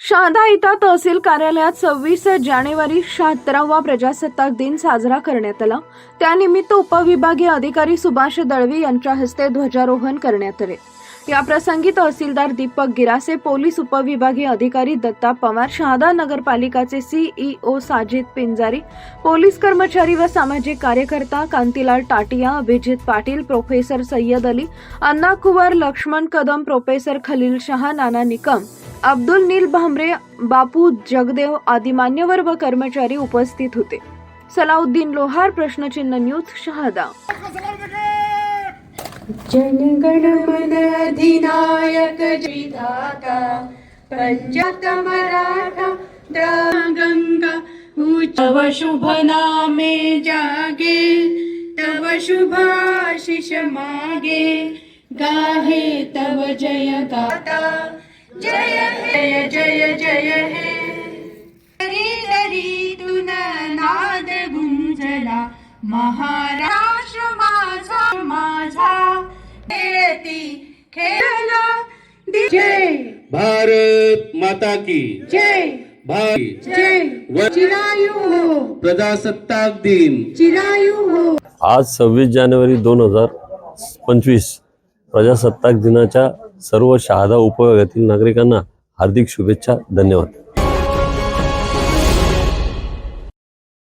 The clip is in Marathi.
शहादा इथं तहसील कार्यालयात सव्वीस जानेवारी शहात्तरावा प्रजासत्ताक दिन साजरा करण्यात आला. त्यानिमित्त उपविभागीय अधिकारी सुभाष दळवी यांच्या हस्ते ध्वजारोहण करण्यात आले. या प्रसंगी तहसीलदार दीपक गिरासे पोलीस उपविभागीय अधिकारी दत्ता पवार शहादा नगरपालिकाचे सीईओ साजिद पिंजारी पोलीस कर्मचारी व सामाजिक कार्यकर्ता कांतीलाल टाटिया अभिजित पाटील प्रोफेसर सय्यद अली अण्णा कुवर लक्ष्मण कदम प्रोफेसर खलील शहा नाना निकम अब्दुल नील भांबरे बापू जगदेव आदी मान्यवर व कर्मचारी उपस्थित होते. सलाउद्दीन लोहार प्रश्नचिन्ह न्यूज शहादा. जनगणमन अधिनायक विधाता पंजाब मराठा गंगा तव शुभ नामे जागे तव शुभाशिष मागे गाहे तव जय गाता जय जय जय जय हे. दरी दरी तुन नाद गुंजला महाराष्ट्र माझा माझा. खेळती खेळला जय. भारत माता की जय. हो. प्रजासत्ताक दिन. चिरायू हो. आज सव्वीस जानेवारी दोन हजार पंचवीस प्रजासत्ताक दिनाच्या सर्व शहादा उपविभागातील नागरिकांना हार्दिक शुभेच्छा धन्यवाद.